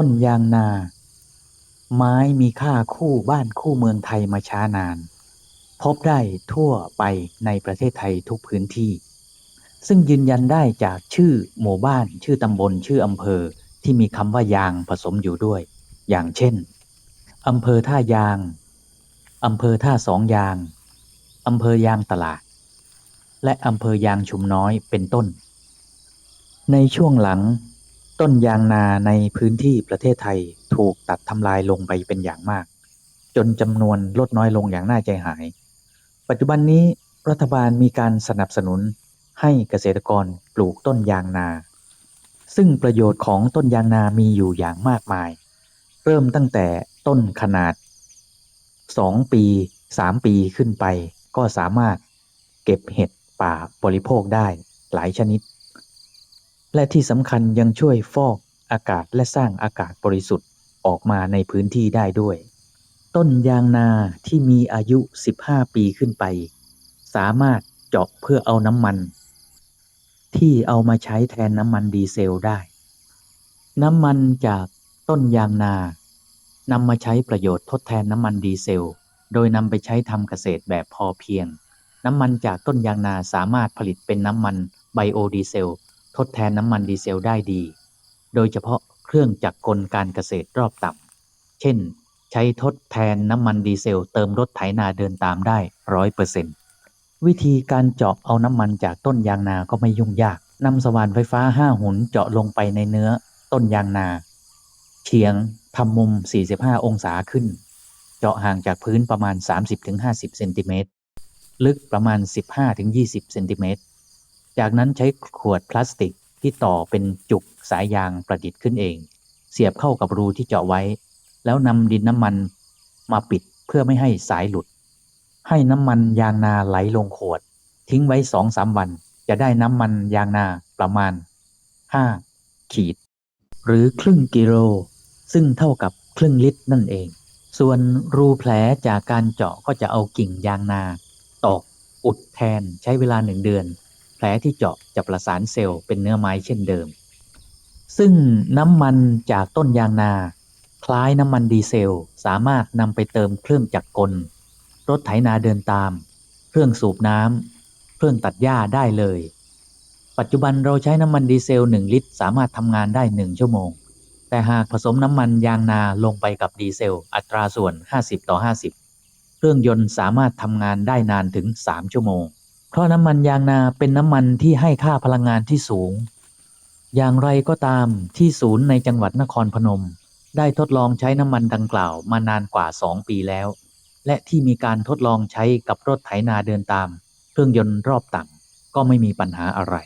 ต้นยางนา ไม้มีค่าคู่บ้านคู่เมืองไทยมาช้านาน พบได้ทั่วไปในประเทศไทยทุกพื้นที่ ซึ่งยืนยันได้จากชื่อหมู่บ้าน ชื่อตำบลชื่ออำเภอที่มีคำว่ายางผสมอยู่ด้วย อย่างเช่นอำเภอท่ายางอำเภอท่าสองยางอำเภอยางตลาด และอำเภอยางชุมน้อยเป็นต้น ในช่วงหลัง ต้นยางนาในพื้นที่ประเทศไทยถูกตัดทำลายลงไปเป็นอย่างมาก จนจำนวนลดน้อยลงอย่างน่าใจหาย ปัจจุบันนี้รัฐบาลมีการสนับสนุนให้เกษตรกรปลูกต้นยางนา ซึ่งประโยชน์ของต้นยางนามีอยู่อย่างมากมาย เริ่มตั้งแต่ต้นขนาด 2 ปี 3 ปีขึ้นไป ก็สามารถเก็บเห็ดป่าบริโภคได้หลายชนิด และที่สำคัญยังช่วยฟอกอากาศและสร้างอากาศบริสุทธิ์ออกมาในพื้นที่ได้ด้วย ต้นยางนาที่มีอายุ 15 ปีขึ้นไป สามารถเจาะเพื่อเอาน้ำมัน ที่เอามาใช้แทนน้ำมันดีเซลได้ น้ำมันจากต้นยางนานำมาใช้ประโยชน์ทดแทนน้ำมันดีเซล โดยนำไปใช้ทำเกษตรแบบพอเพียง น้ำมันจากต้นยางนาสามารถผลิตเป็นน้ำมันไบโอดีเซล ทดแทนน้ำมันดีเซลได้ดี โดยเฉพาะเครื่องจักรกลการเกษตรรอบต่ำ เช่น ใช้ทดแทนน้ำมันดีเซลเติมรถไถนาเดินตามได้ร้อยเปอร์เซ็นต์วิธีการเจาะเอาน้ำมันจากต้นยางนาก็ไม่ยุ่งยากนำสว่านไฟฟ้าห้าหุนเจาะลงไปในเนื้อ ต้นยางนาเฉียงทำมุม 45 องศาขึ้น เจาะห่างจากพื้นประมาณ 30-50 เซนติเมตร ลึกประมาณ 15-20 เซนติเมตร จากนั้นใช้ขวดพลาสติกที่ต่อเป็นจุกสายยางประดิษฐ์ขึ้นเอง เสียบเข้ากับรูที่เจาะไว้ แล้วนำดินน้ำมันมาปิดเพื่อไม่ให้สายหลุด ให้น้ำมันยางนาไหลลงขวด ทิ้งไว้2-3วัน จะได้น้ำมันยางนาประมาณ 5 ขีด หรือครึ่งกิโล ซึ่งเท่ากับครึ่งลิตรนั่นเอง ส่วนรูแผลจากการเจาะก็จะเอากิ่งยางนา ตอกอุดแทนใช้เวลาหนึ่งเดือน แผลที่เจาะจะประสานเซลล์เป็นเนื้อไม้เช่นเดิม ซึ่งน้ำมันจากต้นยางนา คล้ายน้ำมันดีเซล สามารถนำไปเติมเครื่องจักรกล รถไถนาเดินตาม เครื่องสูบน้ำเครื่องตัดหญ้าได้เลย ปัจจุบันเราใช้น้ำมันดีเซล 1 ลิตร สามารถทำงานได้ 1 ชั่วโมง แต่หากผสมน้ำมันยางนาลงไปกับดีเซล อัตราส่วน 50 ต่อ 50 เครื่องยนต์สามารถทำงานได้นานถึง 3 ชั่วโมง เพราะน้ำมันยางนาเป็นน้ำมันที่ให้ค่าพลังงานที่สูง อย่างไรก็ตามที่ศูนย์ในจังหวัดนครพนม ได้ทดลองใช้น้ำมันดังกล่าวมานานกว่า 2 ปีแล้ว และที่มีการทดลองใช้กับรถไถนาเดินตาม เครื่องยนต์รอบต่ำก็ไม่มีปัญหาอะไร